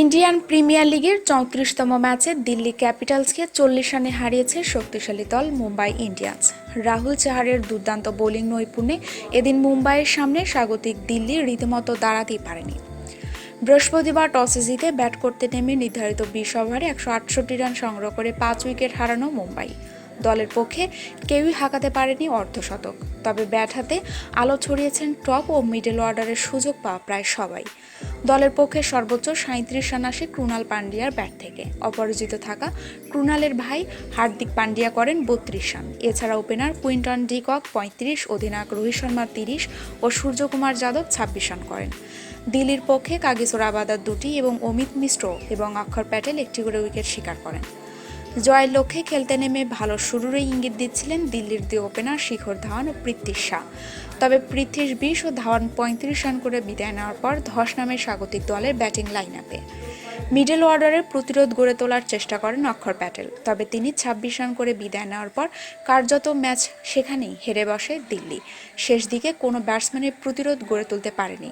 Indian premier লিগের চৌত্রিশতম ম্যাচে দিল্লি ক্যাপিটালসকে চল্লিশ রানে হারিয়েছে শক্তিশালী দল মুম্বাই ইন্ডিয়ান্স। রাহুল চাহারের দুর্দান্ত বোলিং নৈপুণ্যে এদিন মুম্বাইয়ের সামনে স্বাগতিক দিল্লি রীতিমতো দাঁড়াতেই পারেনি। বৃহস্পতিবার টসে জিতে ব্যাট করতে নেমে নির্ধারিত বিশ ওভারে একশো আটষট্টি রান সংগ্রহ করে পাঁচ উইকেট হারানো মুম্বাই। দলের পক্ষে কেউই হাঁকাতে পারেনি অর্ধশতক। তবে ব্যাট হাতে আলো ছড়িয়েছেন টপ ও মিডল অর্ডারের সুযোগ পাওয়া প্রায় সবাই। দলের পক্ষে সর্বোচ্চ সাঁত্রিশ রান আসে ক্রুনাল পান্ডিয়ার ব্যাট থেকে। অপরাজিত থাকা ক্রুনালের ভাই হার্দিক পান্ডিয়া করেন বত্রিশ রান। এছাড়া ওপেনার কুইন্টন ডিকক পঁয়ত্রিশ, অধিনায়ক রোহিত শর্মা তিরিশ ও সূর্যকুমার যাদব ছাব্বিশ রান করেন। দিল্লির পক্ষে কাগিসোর আবাদার দুটি এবং অমিত মিশ্র এবং অক্ষর প্যাটেল একটি করে উইকেট শিকার করেন। জয়ের লক্ষ্যে খেলতে নেমে ভালো শুরুরই ইঙ্গিত দিচ্ছিলেন দিল্লির দুই ওপেনার শিখর ধাওয়ান ও পৃথ্বী শাহ। তবে পৃথ্বীর বিশ ও ধাওয়ান পঁয়ত্রিশ রান করে বিদায় নেওয়ার পর ধস নামে স্বাগতিক দলের ব্যাটিং লাইন আপে মিডল অর্ডারের প্রতিরোধ গড়ে তোলার চেষ্টা করেন অক্ষর প্যাটেল। তবে তিনি ছাব্বিশ রান করে বিদায় নেওয়ার পর কার্যত ম্যাচ সেখানেই হেরে বসে দিল্লি। শেষ দিকে কোনো ব্যাটসম্যানের প্রতিরোধ গড়ে তুলতে পারেনি।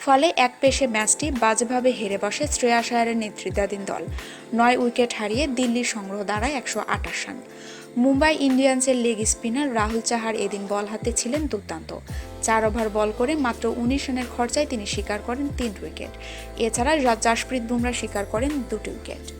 ফলে এক পেশে ম্যাচটি বাজেভাবে হেরে বসে শ্রেয়াস নেতৃত্বাধীন দল। নয় উইকেট হারিয়ে দিল্লির সংগ্রহ দাঁড়ায় একশো আঠাশ রান। মুম্বাই ইন্ডিয়ান্সের লেগ স্পিনার রাহুল চাহার এদিন বল হাতে ছিলেন দুর্দান্ত। চার ওভার বল করে মাত্র উনিশ রানের খরচায় তিনি শিকার করেন তিন উইকেট। এছাড়া জাসপ্রীত বুমরা স্বীকার করেন দুটি উইকেট।